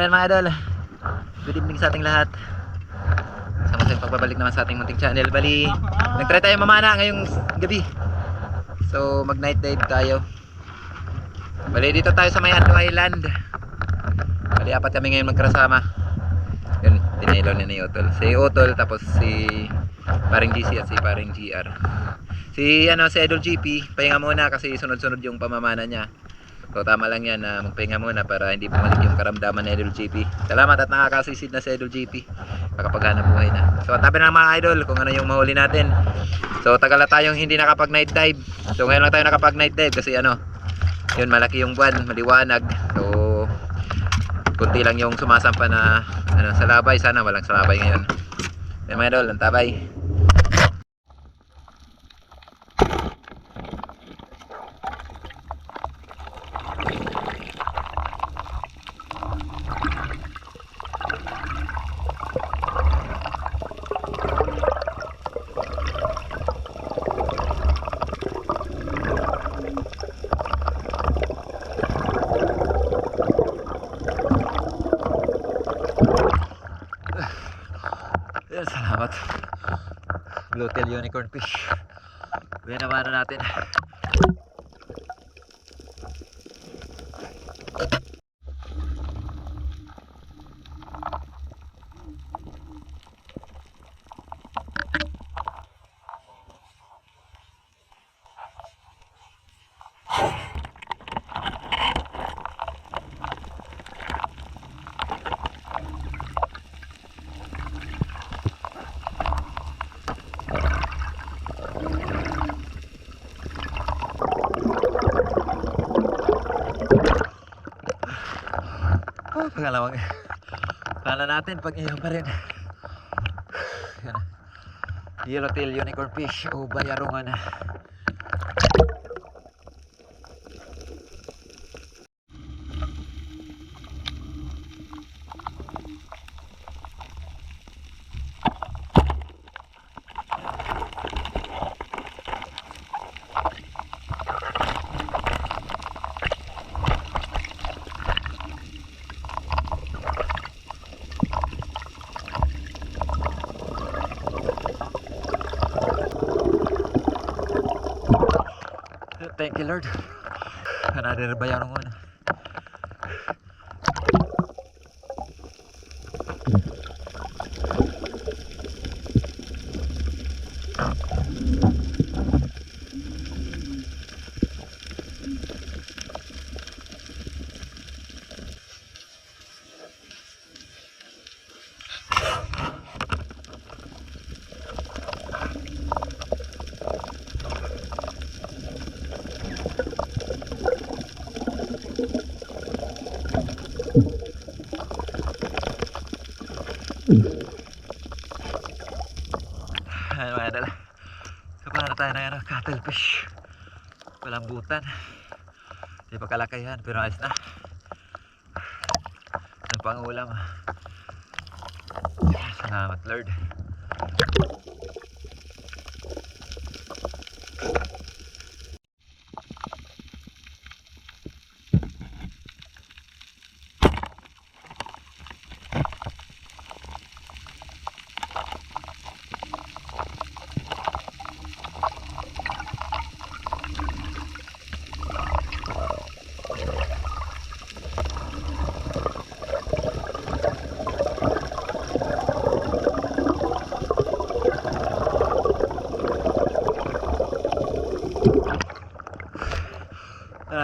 ayan mga idol. Good evening sa ating lahat. Sama sa pagbabalik naman sa ating munting channel. Bali, nagtry tayo mamana ngayong gabi. So, mag night dive tayo. Bali, dito tayo sa may Ano Island. Bali, apat kami ngayon magkasama. Yun, dinelo ni na Utol. Si Utol, tapos si paring GC at si paring GR. Si, ano, si Idol GP, pahinga muna kasi sunod-sunod yung pamamana niya. So tama lang yan na magpahinga muna para hindi bumalik yung karamdaman ni Idol GP. Salamat at nakakasisid na si Idol GP. Makapaghanap buhay na. So tabi ng mga idol kung ano yung mahuli natin. So tagal na tayong hindi nakapag night dive. So ngayon lang tayo nakapag night dive kasi ano, yun malaki yung buwan, maliwanag. So kunti lang yung sumasampa na ano, salabay. Sana walang salabay ngayon. Yan mga idol, ang tabay. Yan, salamat. Bluetail unicorn fish. Yan naman na natin. Pangalawang Kala natin pag iyon pa rin. Yan. Yellowtail unicorn fish o bayarungan. Thank you Lord. Another bayarungan. Ayan mga idol. Kapahan na tayo ng ano, cuttlefish. Walang butan. Hindi pa kalakayan pero ayos na. Ano pang ulam? Salamat Lord.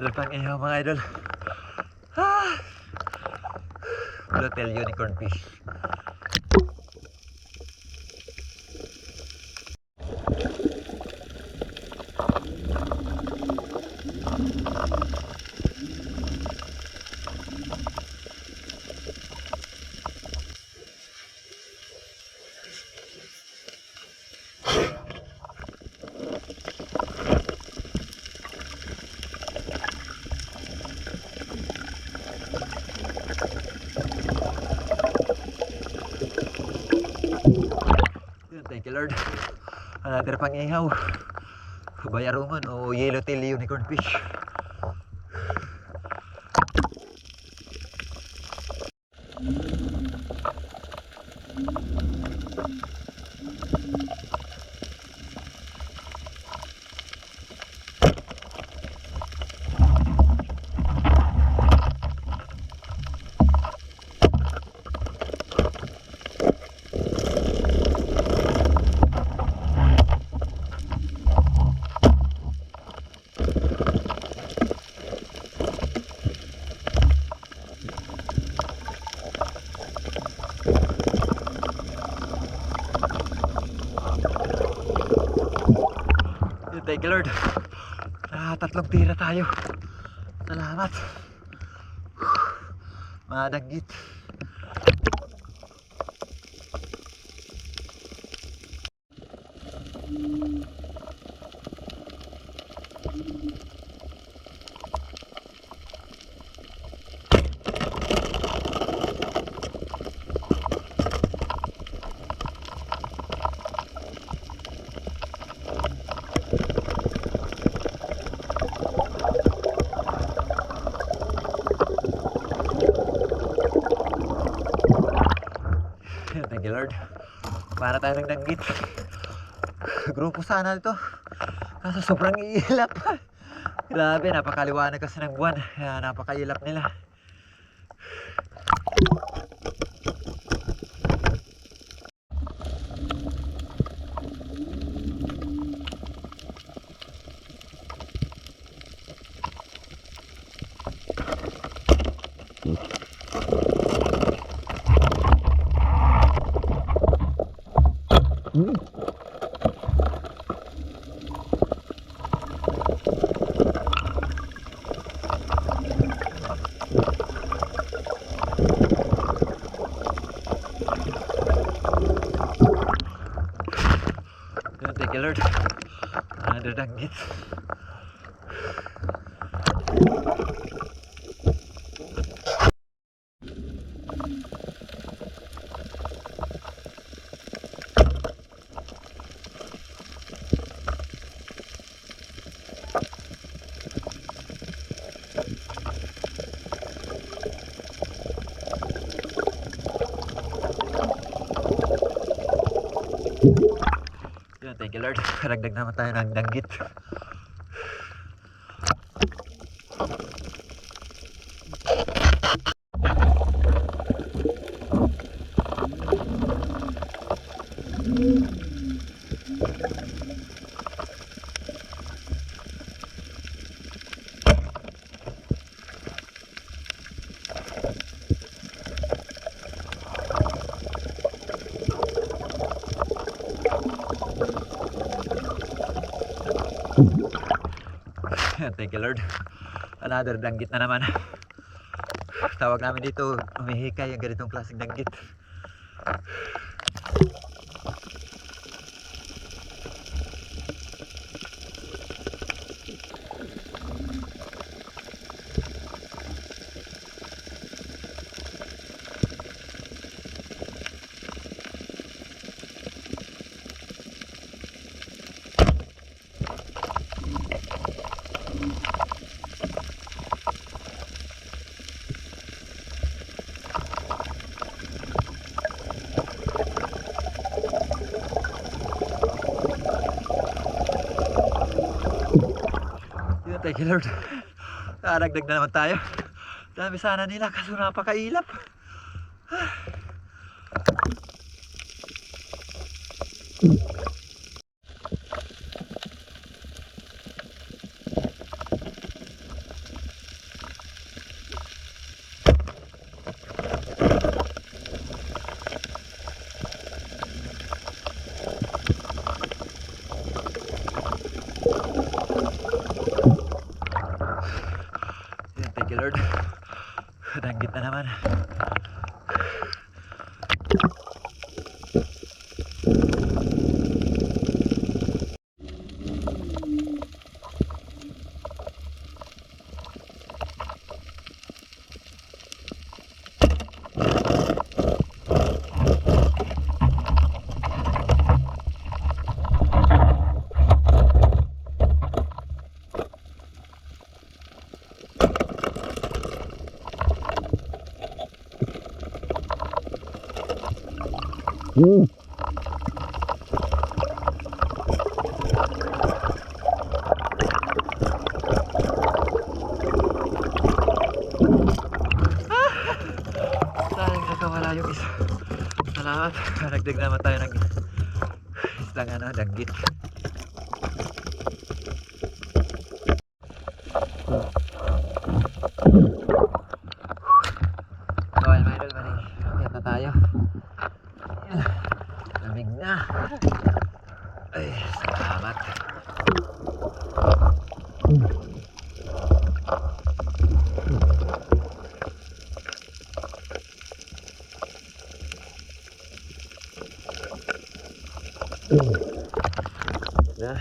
Another pang ihaw mga idol. Ah! Bluetail unicorn fish. Yun, Thank you Lord. Another pang ihaw. Bayarungan o yellowtail unicorn fish. Thank you Lord. Ah, tatlong tira tayo. Salamat. Madanggit. Thank you Lord. Para tayo ng danggit. Grupo sana ito. Kaso sobrang iilap. Grabe, napakaliwanag kasi ng buwan. Napakailap nila. Yun, Thank you Lord. Another danggit. Yun, thank you Lord. Karagdag naman tayo ng danggit. Yan, thank you Lord. Another danggit na naman. Tawag namin dito, umihikay ang ganitong klaseng danggit. Yun, thank you Lord. Karagdag na naman tayo. Dami sana nila kaso napakailap. Yun, thank you Lord. Danggit na naman. Sayang nakawala yung isa. Salamat. Nagdag naman tayo ng isang ano, danggit. Bawal mga idol, mali. Akyat na tayo. Ayan. Lamig na. Ay, salamat. Na,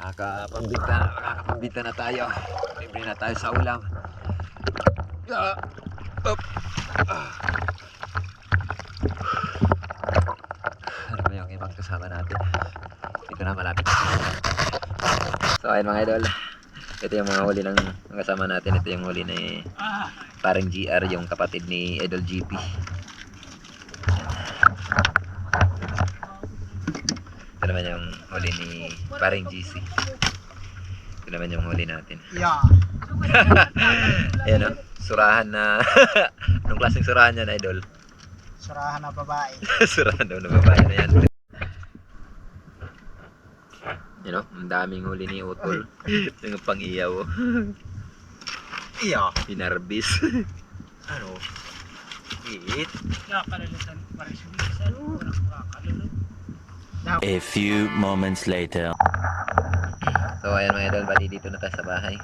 nakakapambita, nakakapambita na tayo. Libre na tayo sa ulam. Ah, up. Ah. Ano ba yung ibang kasama natin? Dito na malapit. So ayun mga idol. Ito yung mga huli ng ng kasama natin. Ito yung huli ni parang GR, yung kapatid ni Idol GP. Ito naman yung huli ni parang GC. Ito naman yung huli natin. Yeah. Ayan o, surahan na. Anong klaseng surahan yan, Idol? Surahan na babae. surahan daw na babae na yan. Yan o, ang daming huli ni Utol. yung pang-iyaw. oh. Yeah. Pinarbis. Ano? Eat. Nakakalalitan pa rin siya. A few moments later. So ayan mga idol, bali dito na tayo sa bahay.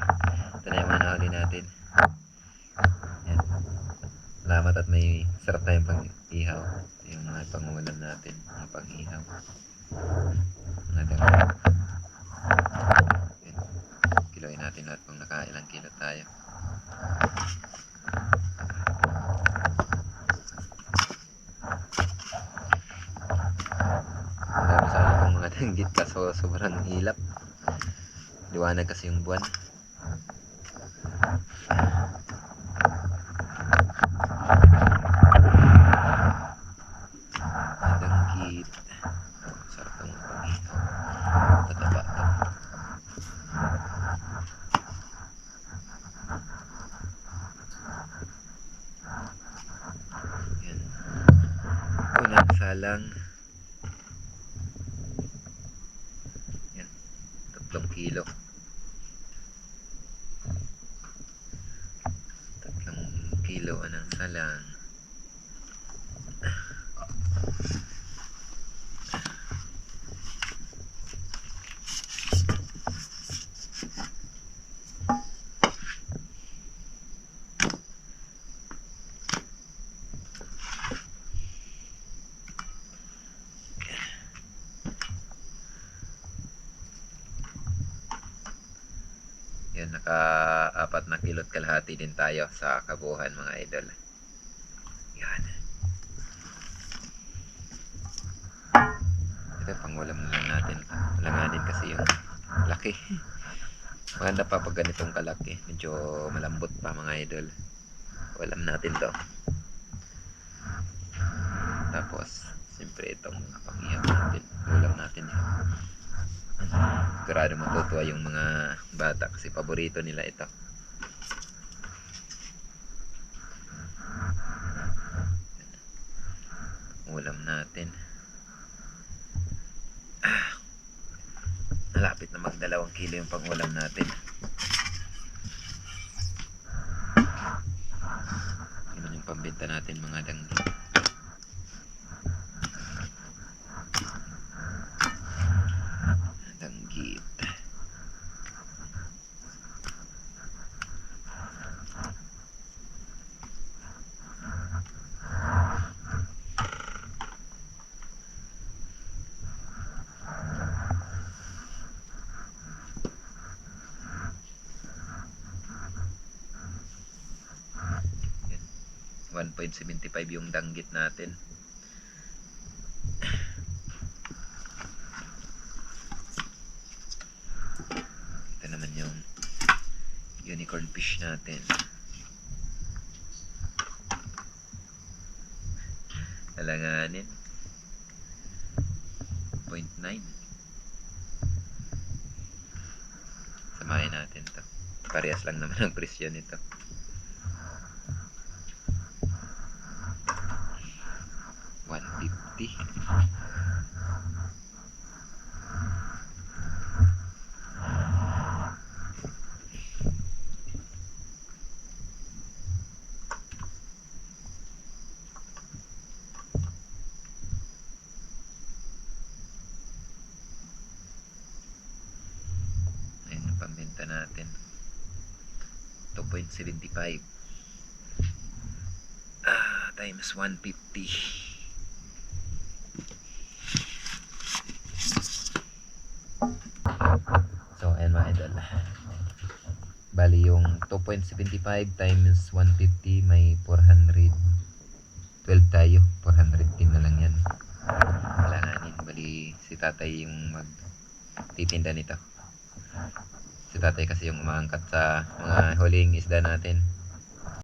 Ito na yung mga nahuli natin. Ayan. Salamat at may sarap tayong pang-ihaw. Yung mga pangulam natin, mga pang-ihaw. Ayan. Kiloin natin lahat kung nakailang kilo tayo. Dami sana itong mga danggit kaso sobrang hilap. Liwanag kasi yung buwan. Salang. Yan. Tatlong kilo. Tatlong kilo anang salang. Yan, naka-apat na kilot kalahati din tayo sa kabuhan mga idol. Yan. Ito, pangulam na lang natin. Langanin kasi yung laki. Maganda pa pag ganitong kalaki. Medyo malambot pa mga idol. Ulam natin to. Tapos, siyempre itong mga pangyayam natin. Ulam natin yan. Sigurado matutuwa yung mga bata kasi paborito nila ito. Ulam natin. Ah, malapit na magdalawang kilo yung pangulam natin. Naman yung pambenta natin mga danggi. Danggit. Yan. 1.75 yung danggit natin. Ito naman yung unicorn fish natin. Alanganin. 0.9. Samahin natin to. Parehas lang naman ang presyo nito. One fifty. Ayan yung pambenta natin. 2.75. Ah, times 150. Bali yung 2.75 times 150 may 412 tayo. 410 na lang yan. Alanganin. Bali si tatay yung mag titinda nito. Si tatay kasi yung umaangkat sa mga huling isda natin.